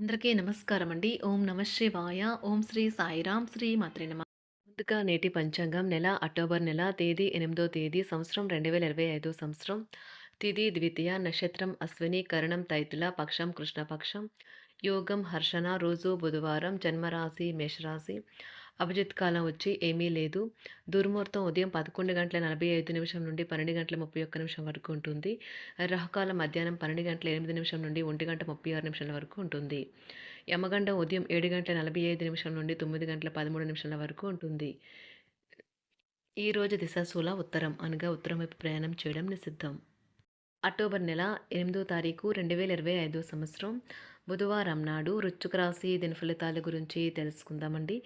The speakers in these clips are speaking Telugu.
అందరికీ నమస్కారం అండి. ఓం నమ శివాయ. ఓం శ్రీ సాయిరాం శ్రీ మాత్రే నమ ముందుగా నేటి పంచాంగం నెల అక్టోబర్ నెల తేదీ ఎనిమిదో తేదీ సంవత్సరం 2025 సంవత్సరం. తిథి ద్వితీయ నక్షత్రం అశ్విని కరణం తైతుల పక్షం కృష్ణపక్షం యోగం హర్షణ రోజు బుధవారం జన్మరాశి మేషరాశి అభిజిత్ కాలం వచ్చి ఏమీ లేదు. దుర్ముహూర్తం ఉదయం పదకొండు గంటల నలభై ఐదు నిమిషం నుండి పన్నెండు గంటల ముప్పై ఒక్క నిమిషం వరకు ఉంటుంది. రహకాలం మధ్యాహ్నం పన్నెండు గంటల ఎనిమిది నిమిషం నుండి ఒంటి గంట ముప్పై ఆరు నిమిషాల వరకు ఉంటుంది. యమగండం ఉదయం ఏడు గంటల నలభై ఐదు నిమిషం నుండి తొమ్మిది గంటల పదమూడు నిమిషాల వరకు ఉంటుంది. ఈరోజు దిశాశూల ఉత్తరం అనగా ఉత్తరం వైపు ప్రయాణం చేయడం నిషిద్ధం. అక్టోబర్ నెల ఎనిమిదో తారీఖు రెండు వేల ఇరవై ఐదో సంవత్సరం. బుధవారం నాడు వృశ్చిక రాశి దిన ఫలితాల గురించి తెలుసుకుందామండి.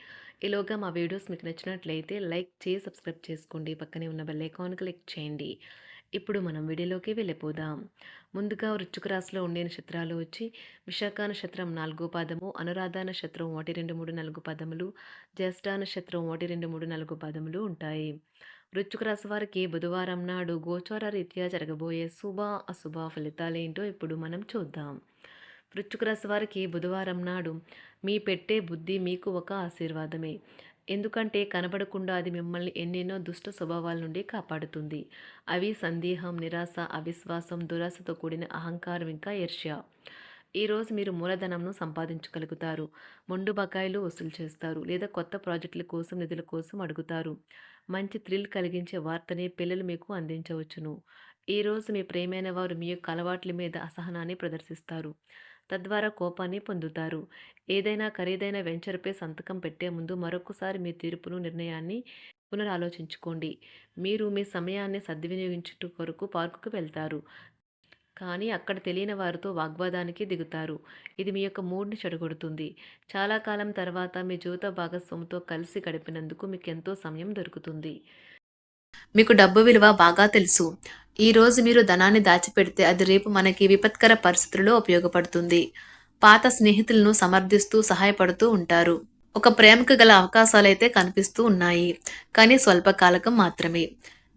ఈలోగా మా వీడియోస్ మీకు నచ్చినట్లయితే లైక్ చేసి సబ్స్క్రైబ్ చేసుకోండి. పక్కనే ఉన్న బెల్ ఐకాన్ క్లిక్ చేయండి. ఇప్పుడు మనం వీడియోలోకి వెళ్ళిపోదాం. ముందుగా వృశ్చిక రాశిలో ఉండే నక్షత్రాలు వచ్చి విశాఖ నక్షత్రం నాలుగో పాదము అనురాధ నక్షత్రం ఒకటి రెండు మూడు నాలుగు పదములు జ్యేష్ఠ నక్షత్రం ఒకటి రెండు మూడు నాలుగు పదములు ఉంటాయి. వృశ్చిక రాశి వారికి బుధవారం నాడు గోచార రీత్యా జరగబోయే శుభ అశుభ ఫలితాలేంటో ఇప్పుడు మనం చూద్దాం. వృశ్చిక రాశి వారికి బుధవారం నాడు మీ పెట్టే బుద్ధి మీకు ఒక ఆశీర్వాదమే. ఎందుకంటే కనబడకుండా అది మిమ్మల్ని ఎన్నెన్నో దుష్ట స్వభావాల నుండి కాపాడుతుంది. అవి సందేహం నిరాశ అవిశ్వాసం దురాశతో కూడిన అహంకారం ఇంకా ఈర్ష్య. ఈరోజు మీరు మూలధనంను సంపాదించగలుగుతారు. మొండు బకాయిలు వసూలు చేస్తారు లేదా కొత్త ప్రాజెక్టుల కోసం నిధుల కోసం అడుగుతారు. మంచి థ్రిల్ కలిగించే వార్తని పిల్లలు మీకు అందించవచ్చును. ఈరోజు మీ ప్రేమైన వారు మీ యొక్క అలవాట్ల మీద అసహనాన్ని ప్రదర్శిస్తారు. తద్వారా కోపాన్ని పొందుతారు. ఏదైనా ఖరీదైన వెంచర్పై సంతకం పెట్టే ముందు మరొకసారి మీ తీర్పును నిర్ణయాన్ని పునరాలోచించుకోండి. మీరు మీ సమయాన్ని సద్వినియోగించుట కొరకు పార్కుకు వెళ్తారు. కానీ అక్కడ తెలియని వారితో వాగ్వాదానికి దిగుతారు. ఇది మీ యొక్క మూడ్ని చెడగొడుతుంది. చాలా కాలం తర్వాత మీ జీవిత భాగస్వామితో కలిసి గడిపినందుకు మీకు ఎంతో సమయం దొరుకుతుంది. మీకు డబ్బు విలువ బాగా తెలుసు. ఈ రోజు మీరు ధనాన్ని దాచిపెడితే అది రేపు మనకి విపత్కర పరిస్థితుల్లో ఉపయోగపడుతుంది. పాత స్నేహితులను సమర్థిస్తూ సహాయపడుతూ ఉంటారు. ఒక ప్రేమకు గల అవకాశాలైతే కనిపిస్తూ ఉన్నాయి. కానీ స్వల్పకాలకం మాత్రమే.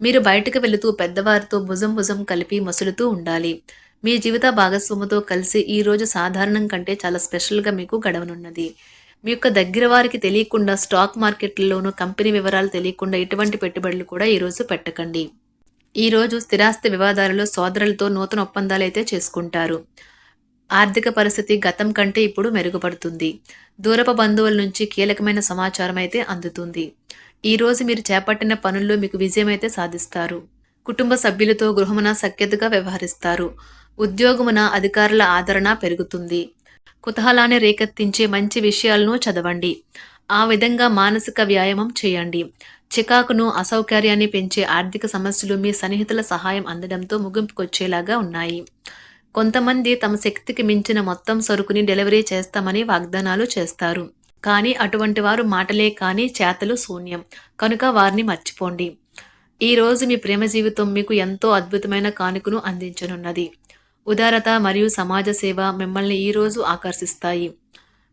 మీరు బయటకు వెళుతూ పెద్దవారితో భుజం భుజం కలిపి మసులుతూ ఉండాలి. మీ జీవిత భాగస్వామితో కలిసి ఈ రోజు సాధారణం కంటే చాలా స్పెషల్గా మీకు గడవనున్నది. మీ యొక్క దగ్గర వారికి తెలియకుండా స్టాక్ మార్కెట్లలోనూ కంపెనీ వివరాలు తెలియకుండా ఇటువంటి పెట్టుబడులు కూడా ఈరోజు పెట్టకండి. ఈరోజు స్థిరాస్తి వివాదాలలో సోదరులతో నూతన ఒప్పందాలు అయితే చేసుకుంటారు. ఆర్థిక పరిస్థితి గతం కంటే ఇప్పుడు మెరుగుపడుతుంది. దూరపు బంధువుల నుంచి కీలకమైన సమాచారం అయితే అందుతుంది ఈరోజు మీరు చేపట్టిన పనుల్లో మీకు విజయం అయితే సాధిస్తారు. కుటుంబ సభ్యులతో గృహమున సఖ్యతగా వ్యవహరిస్తారు. ఉద్యోగమున అధికారుల ఆదరణ పెరుగుతుంది. కుతూహలాన్ని రేకెత్తించే మంచి విషయాలను చదవండి. ఆ విధంగా మానసిక వ్యాయామం చేయండి. చికాకును అసౌకర్యాన్ని పెంచే ఆర్థిక సమస్యలు మీ సన్నిహితుల సహాయం అందడంతో ముగింపుకొచ్చేలాగా ఉన్నాయి. కొంతమంది తమ శక్తికి మించిన మొత్తం సరుకుని డెలివరీ చేస్తామని వాగ్దానాలు చేస్తారు. కానీ అటువంటి వారు మాటలే కానీ చేతలు శూన్యం. కనుక వారిని మర్చిపోండి. ఈ రోజు మీ ప్రేమ జీవితం మీకు ఎంతో అద్భుతమైన కానుకను అందించనున్నది. ఉదారత మరియు సమాజ సేవ మిమ్మల్ని ఈరోజు ఆకర్షిస్తాయి.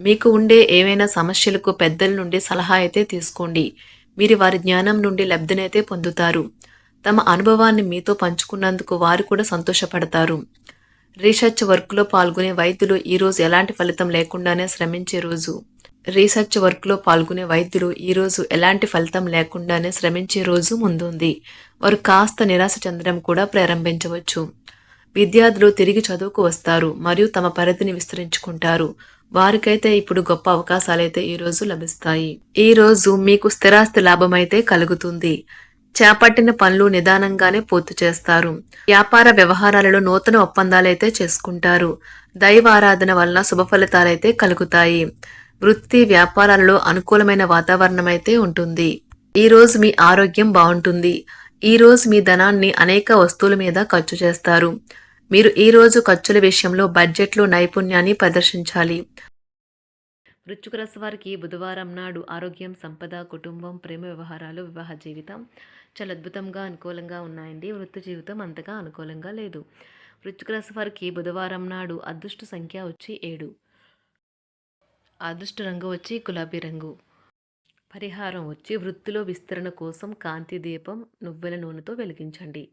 మీకు ఉండే ఏవైనా సమస్యలకు పెద్దల నుండి సలహా అయితే తీసుకోండి. మీరు వారి జ్ఞానం నుండి లబ్ధినైతే పొందుతారు. తమ అనుభవాన్ని మీతో పంచుకున్నందుకు వారు కూడా సంతోషపడతారు. రీసెర్చ్ వర్క్లో పాల్గొనే వైద్యులు ఈరోజు ఎలాంటి ఫలితం లేకుండానే శ్రమించే రోజు. రీసెర్చ్ వర్క్లో పాల్గొనే వైద్యులు ఈరోజు ఎలాంటి ఫలితం లేకుండానే శ్రమించే రోజు ముందుంది. వారు కాస్త నిరాశ చెందడం కూడా ప్రారంభించవచ్చు. విద్యార్థులు తిరిగి చదువుకు వస్తారు మరియు తమ పరిధిని విస్తరించుకుంటారు. వారికైతే ఇప్పుడు గొప్ప అవకాశాలైతే ఈరోజు లభిస్తాయి. ఈ రోజు మీకు స్థిరాస్తి లాభమైతే కలుగుతుంది. చేపట్టిన పనులు నిదానంగానే పూర్తి చేస్తారు. వ్యాపార వ్యవహారాలలో నూతన ఒప్పందాలైతే చేసుకుంటారు. దైవ ఆరాధన వలన శుభ ఫలితాలైతే కలుగుతాయి. వృత్తి వ్యాపారాలలో అనుకూలమైన వాతావరణం అయితే ఉంటుంది. ఈ రోజు మీ ఆరోగ్యం బాగుంటుంది. ఈరోజు మీ ధనాన్ని అనేక వస్తువుల మీద ఖర్చు చేస్తారు. మీరు ఈరోజు ఖర్చుల విషయంలో బడ్జెట్లో నైపుణ్యాన్ని ప్రదర్శించాలి. వృశ్చిక రాశి వారికి బుధవారం నాడు ఆరోగ్యం సంపద కుటుంబం ప్రేమ వ్యవహారాలు వివాహ జీవితం చాలా అద్భుతంగా అనుకూలంగా ఉన్నాయండి. వృత్తి జీవితం అంతగా అనుకూలంగా లేదు. వృశ్చిక రాశి వారికి బుధవారం నాడు అదృష్ట సంఖ్య వచ్చి ఏడు. అదృష్ట రంగు వచ్చి గులాబీ రంగు. పరిహారం వచ్చి వృత్తిలో విస్తరణ కోసం కాంతి దీపం నువ్వుల నూనెతో వెలిగించండి.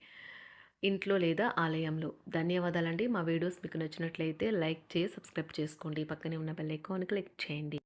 ఇంట్లో లేదా ఆలయంలో. ధన్యవాదాలండి. మా వీడియోస్ మీకు నచ్చినట్లయితే లైక్ చేసి సబ్స్క్రైబ్ చేసుకోండి. పక్కనే ఉన్న బెల్ ఐకాన్ క్లిక్ చేయండి.